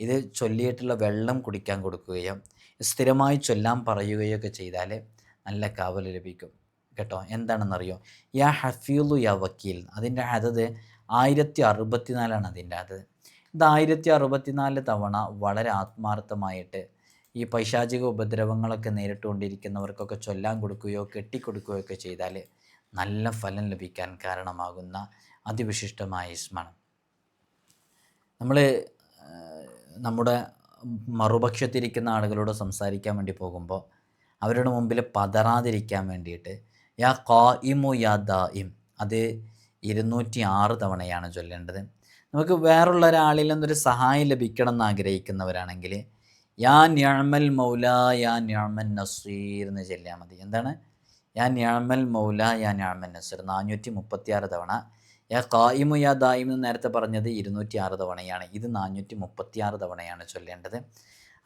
ഇത് ചൊല്ലിയിട്ടുള്ള വെള്ളം കുടിക്കാൻ കൊടുക്കുകയോ സ്ഥിരമായി ചൊല്ലാൻ പറയുകയോ ഒക്കെ ചെയ്താൽ നല്ല കാവൽ ലഭിക്കും. കേട്ടോ? എന്താണെന്നറിയോ? യാ ഹഫീലു യാ വക്കീൽ. അതിന്റെ അതത് ആയിരത്തി അറുപത്തിനാലാണ് അതിന്റെ അത്. ഇത് ആയിരത്തി അറുപത്തിനാല് തവണ വളരെ ആത്മാർത്ഥമായിട്ട് ഈ പൈശാചിക ഉപദ്രവങ്ങളൊക്കെ നേരിട്ടുകൊണ്ടിരിക്കുന്നവർക്കൊക്കെ ചൊല്ലാൻ കൊടുക്കുകയോ കെട്ടിക്കൊടുക്കുകയോ ഒക്കെ ചെയ്താൽ നല്ല ഫലം ലഭിക്കാൻ കാരണമാകുന്ന അതിവിശിഷ്ടമായ ഇസ്മാണ്. നമ്മൾ നമ്മുടെ മറുപക്ഷത്തിരിക്കുന്ന ആളുകളോട് സംസാരിക്കാൻ വേണ്ടി പോകുമ്പോൾ അവരുടെ മുമ്പിൽ പതറാതിരിക്കാൻ വേണ്ടിയിട്ട് യാ ഇമു യാ ഇം അത് ഇരുന്നൂറ്റി ആറ് തവണയാണ് ചൊല്ലേണ്ടത്. നമുക്ക് വേറുള്ള ഒരാളിൽ നിന്നൊരു സഹായം ലഭിക്കണം എന്ന് ആഗ്രഹിക്കുന്നവരാണെങ്കിൽ യാ ഞാമൽ മൗല യാ ഞാമൻ നസീർ എന്ന് ചൊല്ലിയാൽ മതി. എന്താണ്? യാ ഞാമൽ മൗല യാ ഞാമൻ നസീർ നാനൂറ്റി മുപ്പത്തിയാറ് തവണ യാ കായിമു യാ ദായിമു എന്ന് നേരത്തെ പറഞ്ഞത് ഇരുന്നൂറ്റി ആറ് തവണയാണ്. ഇത് നാനൂറ്റി മുപ്പത്തി ആറ് തവണയാണ് ചൊല്ലേണ്ടത്.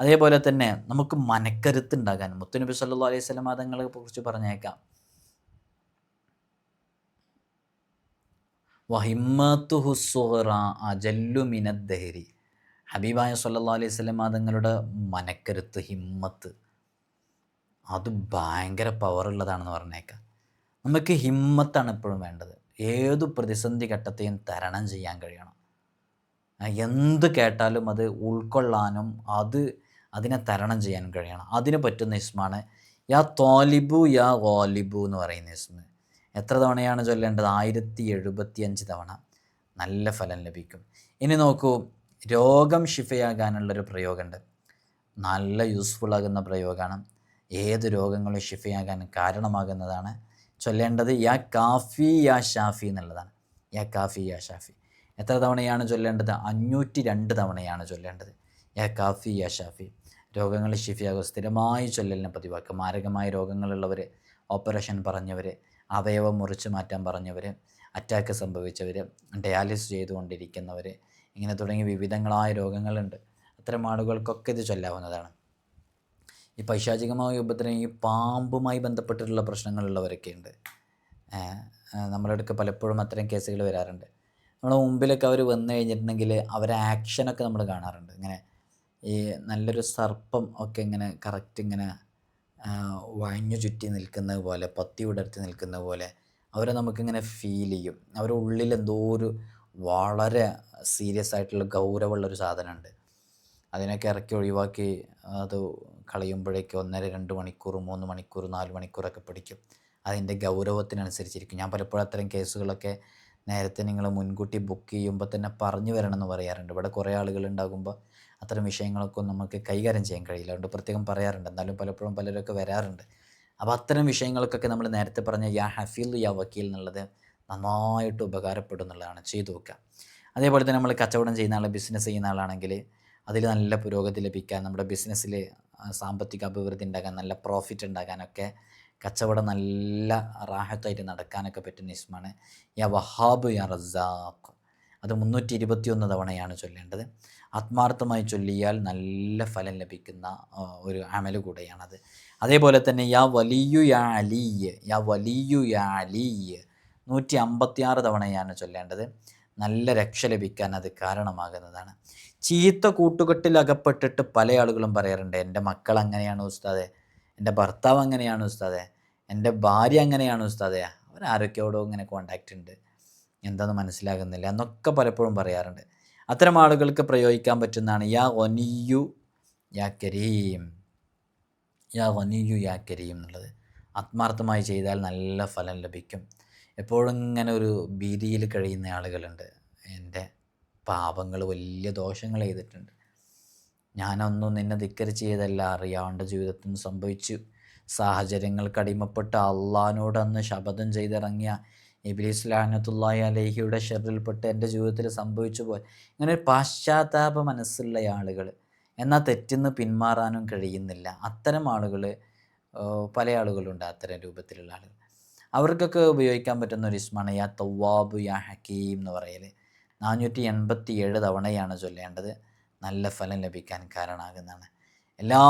അതേപോലെ തന്നെ നമുക്ക് മനക്കരുത്തുണ്ടാകാൻ മുത്തുനബി സല്ലു അലൈഹി സ്വലം തങ്ങളെ കുറിച്ച് പറഞ്ഞേക്കാം. ഹബീബായ സല്ലാ അലൈഹി സ്വലം തങ്ങളുടെ മനക്കരുത്ത് ഹിമ്മത്ത്. അത് ഭയങ്കര പവറുള്ളതാണെന്ന് പറഞ്ഞേക്കാം. നമുക്ക് ഹിമ്മത്താണ് എപ്പോഴും വേണ്ടത്. ഏതു പ്രതിസന്ധി ഘട്ടത്തെയും തരണം ചെയ്യാൻ കഴിയണം. എന്ത് കേട്ടാലും അത് ഉൾക്കൊള്ളാനും അത് അതിനെ തരണം ചെയ്യാൻ കഴിയണം. അതിന് പറ്റുന്ന ഇസ്മാണ് യാ തോലിബു യാ ഗോലിബു എന്ന് പറയുന്ന ഇസ്മ. എത്ര തവണയാണ് ചൊല്ലേണ്ടത്? ആയിരത്തി എഴുപത്തി അഞ്ച് തവണ. നല്ല ഫലം ലഭിക്കും. ഇനി നോക്കൂ രോഗം ഷിഫയാകാനുള്ളൊരു പ്രയോഗമുണ്ട് നല്ല യൂസ്ഫുൾ ആകുന്ന പ്രയോഗമാണ് ഏത് രോഗങ്ങളും ഷിഫയാകാൻ കാരണമാകുന്നതാണ് ചൊല്ലേണ്ടത് യാ കാഫി യാ ഷാഫി എന്നുള്ളതാണ്. യാ കാഫി യാ ഷാഫി. എത്ര തവണയാണ് ചൊല്ലേണ്ടത്? അഞ്ഞൂറ്റി രണ്ട് തവണയാണ് ചൊല്ലേണ്ടത്. യാ കാഫി യാ ഷാഫി. രോഗങ്ങൾ ഷിഫിയാകും സ്ഥിരമായി ചൊല്ലലിനെ പതിവാക്കുക. മാരകമായ രോഗങ്ങളുള്ളവർ ഓപ്പറേഷൻ പറഞ്ഞവർ അവയവം മുറിച്ച് മാറ്റാൻ പറഞ്ഞവർ അറ്റാക്ക് സംഭവിച്ചവർ ഡയാലിസിസ് ചെയ്തുകൊണ്ടിരിക്കുന്നവർ ഇങ്ങനെ തുടങ്ങി വിവിധങ്ങളായ രോഗങ്ങളുണ്ട്. അത്തരം ആളുകൾക്കൊക്കെ ഇത് ചൊല്ലാവുന്നതാണ്. ഈ പൈശാചികമായ ഉപദ്രവം ഈ പാമ്പുമായി ബന്ധപ്പെട്ടിട്ടുള്ള പ്രശ്നങ്ങളുള്ളവരൊക്കെ ഉണ്ട് നമ്മുടെ അടുക്ക് പലപ്പോഴും അത്തരം കേസുകൾ വരാറുണ്ട്. നമ്മുടെ മുമ്പിലൊക്കെ അവർ വന്നു കഴിഞ്ഞിട്ടുണ്ടെങ്കിൽ അവരെ ആക്ഷനൊക്കെ നമ്മൾ കാണാറുണ്ട്. ഇങ്ങനെ ഈ നല്ലൊരു സർപ്പം ഒക്കെ ഇങ്ങനെ കറക്റ്റ് ഇങ്ങനെ വഴഞ്ഞു ചുറ്റി നിൽക്കുന്നത് പോലെ പത്തി വിടർത്തി നിൽക്കുന്ന പോലെ അവരെ നമുക്കിങ്ങനെ ഫീൽ ചെയ്യും. അവരുടെ ഉള്ളിൽ എന്തോ ഒരു വളരെ സീരിയസ് ആയിട്ടുള്ള ഗൗരവമുള്ളൊരു സാധനമുണ്ട്. അതിനൊക്കെ ഇറക്കി ഒഴിവാക്കി അത് കളയുമ്പോഴേക്ക് ഒന്നര രണ്ട് മണിക്കൂർ മൂന്ന് മണിക്കൂർ നാല് മണിക്കൂറൊക്കെ പിടിക്കും. അതിന്റെ ഗൗരവത്തിനനുസരിച്ചിരിക്കും. ഞാൻ പലപ്പോഴും അത്തരം കേസുകളൊക്കെ നേരത്തെ നിങ്ങൾ മുൻകൂട്ടി ബുക്ക് ചെയ്യുമ്പോൾ തന്നെ പറഞ്ഞു വരണമെന്ന് പറയാറുണ്ട്. ഇവിടെ കുറേ ആളുകൾ ഉണ്ടാകുമ്പോൾ അത്തരം വിഷയങ്ങളൊക്കെ നമുക്ക് കൈകാര്യം ചെയ്യാൻ കഴിയില്ല. അതുകൊണ്ട് പ്രത്യേകം പറയാറുണ്ട്. എന്നാലും പലപ്പോഴും പലരൊക്കെ വരാറുണ്ട്. അപ്പോൾ അത്തരം വിഷയങ്ങൾക്കൊക്കെ നമ്മൾ നേരത്തെ പറഞ്ഞ യാ ഹഫീൽ യാ വക്കീൽ എന്നുള്ളത് നന്നായിട്ട് ഉപകാരപ്പെടും എന്നുള്ളതാണ്. ചെയ്തു വെക്കുക അതേപോലെ തന്നെ നമ്മൾ കച്ചവടം ചെയ്യുന്ന ആൾ ബിസിനസ് ചെയ്യുന്ന ആളാണെങ്കിൽ അതിൽ നല്ല പുരോഗതി ലഭിക്കാൻ നമ്മുടെ ബിസിനസ്സിൽ സാമ്പത്തിക അഭിവൃദ്ധി ഉണ്ടാകാൻ നല്ല പ്രോഫിറ്റ് ഉണ്ടാകാനൊക്കെ കച്ചവടം നല്ല റാഹത്തായിട്ട് നടക്കാനൊക്കെ പറ്റുന്ന ഇസ്മാണ് യാ വഹാബ് യാ റസാഖ്. അത് മുന്നൂറ്റി ഇരുപത്തിയൊന്ന് തവണയാണ് ചൊല്ലേണ്ടത്. ആത്മാർത്ഥമായി ചൊല്ലിയാൽ നല്ല ഫലം ലഭിക്കുന്ന ഒരു അമൽ കൂടെയാണത്. അതേപോലെ തന്നെ യാ വലിയു യാ അലിയ് യാ വലിയു യാ അലിയ്. നൂറ്റി അമ്പത്തിയാറ് തവണയാണ് ചൊല്ലേണ്ടത്. നല്ല രക്ഷ ലഭിക്കാൻ അത് കാരണമാകുന്നതാണ്. ചീത്ത കൂട്ടുകെട്ടിൽ അകപ്പെട്ടിട്ട് പല ആളുകളും പറയാറുണ്ട് എന്റെ മക്കൾ അങ്ങനെയാണ് ഉസ്താദെ എന്റെ ഭർത്താവ് അങ്ങനെയാണ് ഉസ്താദെ എന്റെ ഭാര്യ അങ്ങനെയാണ് ഉസ്താദെ അവരാരൊക്കെയോടോ ഇങ്ങനെ കോണ്ടാക്റ്റ് ഉണ്ട്. എന്താണെന്ന് മനസ്സിലാകുന്നില്ല എന്നൊക്കെ പലപ്പോഴും പറയാറുണ്ട്. അത്തരം ആളുകൾക്ക് പ്രയോഗിക്കാൻ പറ്റുന്നതാണ് യാ ഒനിയു യാ കരീം യാ ഒനിയു യാ കരീം എന്നുള്ളത്. ആത്മാർത്ഥമായി ചെയ്താൽ നല്ല ഫലം ലഭിക്കും. എപ്പോഴും ഇങ്ങനെ ഒരു ഭീതിയിൽ കഴിയുന്ന ആളുകളുണ്ട്. എന്റെ പാപങ്ങൾ വലിയ ദോഷങ്ങൾ ചെയ്തിട്ടുണ്ട്. ഞാനൊന്നും നിന്നെ ധിക്കരിച്ച് ചെയ്തല്ല അറിയാണ്ട് ജീവിതത്തിൽ സംഭവിച്ചു. സാഹചര്യങ്ങൾക്ക് അടിമപ്പെട്ട അള്ളഹാനോട് അന്ന് ശപഥം ചെയ്തിറങ്ങിയ ഇബ്ലീസ് ലാനത്തുള്ളാഹി അലേഹിയുടെ ഷെറിൽപ്പെട്ട് എന്റെ ജീവിതത്തിൽ സംഭവിച്ചു പോയി ഇങ്ങനെ ഒരു പാശ്ചാത്താപ മനസ്സുള്ള ആളുകൾ. എന്നാൽ തെറ്റിന്ന് പിന്മാറാനും കഴിയുന്നില്ല. അത്തരം ആളുകൾ പല ആളുകളുണ്ട് അത്തരം രൂപത്തിലുള്ള ആളുകൾ. അവർക്കൊക്കെ ഉപയോഗിക്കാൻ പറ്റുന്ന ഒരു ഇസ്മാണ് യാ തവാബ് യാ ഹക്കീം എന്ന് പറയൽ നാനൂറ്റി എൺപത്തി ഏഴ് തവണയാണ് ചൊല്ലേണ്ടത്. നല്ല ഫലം ലഭിക്കാൻ കാരണമാകുന്നതാണ് എല്ലാ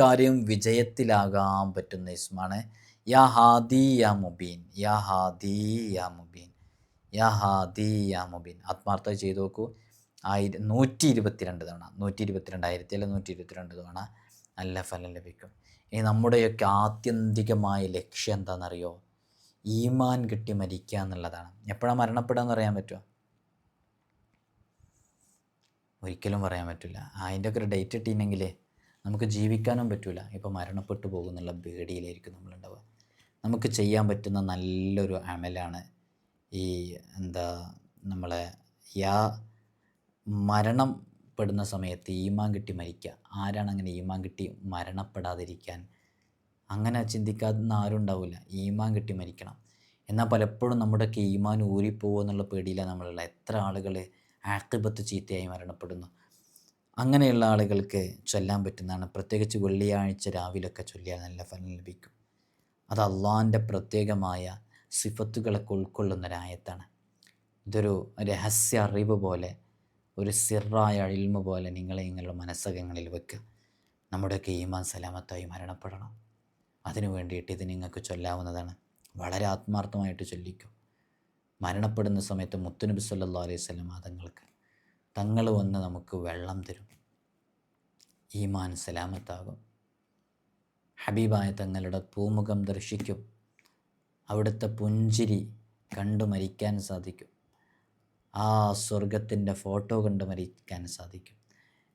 കാര്യവും വിജയത്തിലാകാൻ പറ്റുന്ന ഇസ്മാണ് യാ ഹാദി യാ മുബീൻ. യാ ഹാദി യാ മുബീൻ. യാ ഹാദി യാ മുബീൻ. ആത്മാർത്ഥമായി ചെയ്തു നോക്കൂ. ആയിരം നൂറ്റി ഇരുപത്തിരണ്ട് തവണ. നൂറ്റി ഇരുപത്തിരണ്ട് ആയിരത്തി അല്ല നൂറ്റി ഇരുപത്തിരണ്ട് തവണ നല്ല ഫലം ലഭിക്കും. ഇനി നമ്മുടെയൊക്കെ ആത്യന്തികമായ ലക്ഷ്യം എന്താണെന്നറിയോ? ഈമാൻ കിട്ടി മരിക്കുക എന്നുള്ളതാണ്. എപ്പോഴാണ് മരണപ്പെടുക എന്ന് പറയാൻ പറ്റുമോ ഒരിക്കലും പറയാൻ പറ്റില്ല അതിന്റെ ഒക്കെ ഒരു ഡേറ്റ് ഇട്ടില്ലെങ്കിൽ നമുക്ക് ജീവിക്കാനും പറ്റില്ല ഇപ്പോൾ മരണപ്പെട്ടു പോകുന്നുള്ള പേടിയിലായിരിക്കും നമ്മളുണ്ടാവുക. നമുക്ക് ചെയ്യാൻ പറ്റുന്ന നല്ലൊരു അമലാണ് ഈ എന്താ നമ്മളെ യാ മരണം പെടുന്ന സമയത്ത് ഈമാൻ കിട്ടി മരിക്കുക. ആരാണ് അങ്ങനെ ഈമാൻ കിട്ടി മരണപ്പെടാതിരിക്കാൻ അങ്ങനെ ചിന്തിക്കാതെ ആരും ഉണ്ടാവില്ല ഈമാൻ കിട്ടി മരിക്കണം. എന്നാൽ പലപ്പോഴും നമ്മുടെയൊക്കെ ഈമാൻ ഊരിപ്പോകുമോ എന്നുള്ള പേടിയിലാണ് നമ്മളുള്ള. എത്ര ആളുകൾ ആക്കിബത്ത് ചീത്തയായി മരണപ്പെടുന്നു. അങ്ങനെയുള്ള ആളുകൾക്ക് ചൊല്ലാൻ പറ്റുന്നതാണ്. പ്രത്യേകിച്ച് വെള്ളിയാഴ്ച രാവിലെയൊക്കെ ചൊല്ലിയാൽ നല്ല ഫലം ലഭിക്കും. അത് അള്ളാഹിന്റെ പ്രത്യേകമായ സിഫത്തുകളൊക്കെ ഉൾക്കൊള്ളുന്നൊരായത്താണ് ഇതൊരു രഹസ്യ അറിവ് പോലെ ഒരു സിറായ അഴിൽമ പോലെ നിങ്ങളെ നിങ്ങളുടെ മനസ്സകങ്ങളിൽ വെക്കുക. നമ്മുടെയൊക്കെ ഈമാൻ സലാമത്തായി മരണപ്പെടണം. അതിനു വേണ്ടിയിട്ട് ഇത് നിങ്ങൾക്ക് ചൊല്ലാവുന്നതാണ്. വളരെ ആത്മാർത്ഥമായിട്ട് ചൊല്ലിക്കും. മരണപ്പെടുന്ന സമയത്ത് മുത്തുനബി സല്ലാ അലൈഹി സ്വലം തങ്ങൾക്ക് തങ്ങൾ വന്ന് നമുക്ക് വെള്ളം തരും. ഈമാൻ സലാമത്താകും. ഹബീബായ തങ്ങളുടെ പൂമുഖം ദർശിക്കും. അവിടുത്തെ പുഞ്ചിരി കണ്ടു മരിക്കാൻ സാധിക്കും. ആ സ്വർഗത്തിന്റെ ഫോട്ടോ കണ്ട് മരിക്കാൻ സാധിക്കും.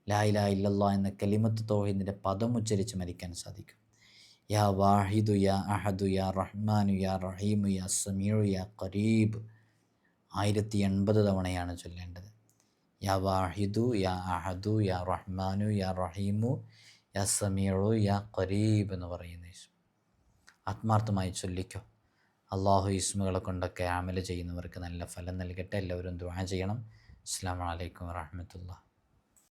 ലാ ഇലാ ഇല്ലല്ലാ എന്ന കലിമത്ത് തോഹിദിന്റെ പദം ഉച്ചരിച്ച് മരിക്കാൻ സാധിക്കും. യാ വാഹിദു യാ അഹദു യാ റഹ്മാനു യാ റഹീമു യാ സമീറു യാ ഖരീബ് ആയിരത്തി എൺപത് തവണയാണ് ചൊല്ലേണ്ടത്. യാ വാഹിദു യാ അഹദു യാ റഹ്മാനു യാ റഹീമു യാ സമീറു യാ ഖരീബ് എന്ന് പറയുന്ന ആത്മാർത്ഥമായി ചൊല്ലിക്കോ. അള്ളാഹു ഇസ്മുകളെ കൊണ്ടൊക്കെ ആമൽ ചെയ്യുന്നവർക്ക് നല്ല ഫലം നൽകട്ടെ. എല്ലാവരും ദുആ ചെയ്യണം. അസ്സാം വലൈക്കും വാഹമത്തുള്ള